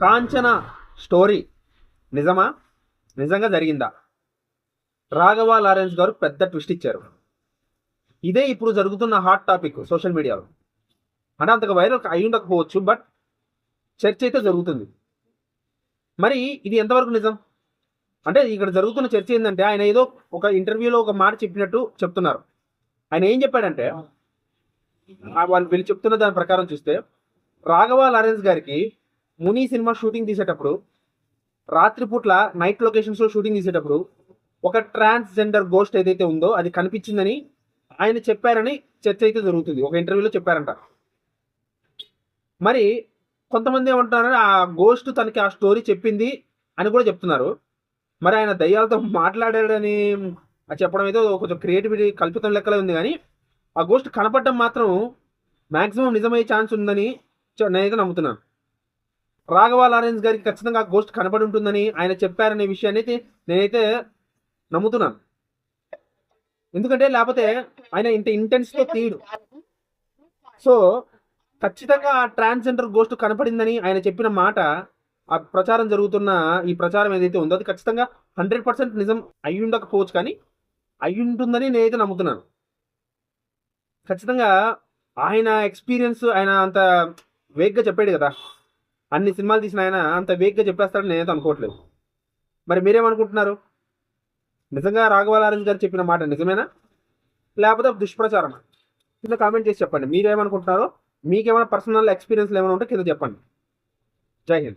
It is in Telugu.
కాంచన స్టోరీ. నిజమా? నిజంగా జరిగిందా? రాఘవ లారెన్స్ గారు పెద్ద ట్విస్ట్ ఇచ్చారు. ఇదే ఇప్పుడు జరుగుతున్న హాట్ టాపిక్ సోషల్ మీడియాలో. అంటే అంతగా వైరల్ అయి ఉండకపోవచ్చు బట్ చర్చ అయితే జరుగుతుంది. మరి ఇది ఎంతవరకు నిజం? అంటే ఇక్కడ జరుగుతున్న చర్చ ఏంటంటే ఆయన ఏదో ఒక ఇంటర్వ్యూలో ఒక మాట చెప్పినట్టు చెప్తున్నారు. ఆయన ఏం చెప్పాడంటే వాళ్ళు వీళ్ళు చెప్తున్న దాని ప్రకారం చూస్తే రాఘవ లారెన్స్ గారికి ముని సినిమా షూటింగ్ తీసేటప్పుడు రాత్రిపూట్ల నైట్ లొకేషన్స్లో షూటింగ్ తీసేటప్పుడు ఒక ట్రాన్స్జెండర్ గోస్ట్ ఏదైతే ఉందో అది కనిపించిందని ఆయన చెప్పారని చర్చ అయితే జరుగుతుంది. ఒక ఇంటర్వ్యూలో చెప్పారంట. మరి కొంతమంది ఏమంటున్నారు ఆ గోస్ట్ తనకి ఆ స్టోరీ చెప్పింది అని కూడా చెప్తున్నారు. మరి ఆయన దయ్యాలతో మాట్లాడాడని చెప్పడం అయితే కొంచెం క్రియేటివిటీ కల్పితం లెక్కలే ఉంది కానీ ఆ గోస్ట్ కనపడడం మాత్రం మ్యాక్సిమం నిజమయ్యే ఛాన్స్ ఉందని నేనైతే నమ్ముతున్నాను. రాఘవ లారెన్స్ గారికి ఖచ్చితంగా ఆ గోస్ట్ కనబడి ఉంటుందని ఆయన చెప్పారనే విషయాన్ని అయితే నేనైతే నమ్ముతున్నాను. ఎందుకంటే లేకపోతే ఆయన ఇంత ఇంటెన్స్తో తీయడు. సో ఖచ్చితంగా ఆ ట్రాన్స్జెండర్ గోస్ట్ కనపడిందని ఆయన చెప్పిన మాట ఆ ప్రచారం జరుగుతున్న ఈ ప్రచారం ఏదైతే ఉందో అది ఖచ్చితంగా హండ్రెడ్ పర్సెంట్ నిజం అయి ఉండకపోవచ్చు కానీ అయి ఉంటుందని నేనైతే నమ్ముతున్నాను. ఖచ్చితంగా ఆయన ఎక్స్పీరియన్స్ ఆయన అంత వేగ్గా చెప్పాడు కదా. అన్ని సినిమాలు తీసిన ఆయన అంత వేగ్గా చెప్పేస్తాడని నేనైతే అనుకోవట్లేదు. మరి మీరేమనుకుంటున్నారు? నిజంగా రాఘవాలారెన్స్ గారు చెప్పిన మాట నిజమేనా? లేకపోతే దుష్ప్రచారమా? కింద కామెంట్ చేసి చెప్పండి. మీరేమనుకుంటున్నారో? మీకేమైనా పర్సనల్ ఎక్స్పీరియన్స్ ఏమైనా ఉంటే కింద చెప్పండి. జై హింద్.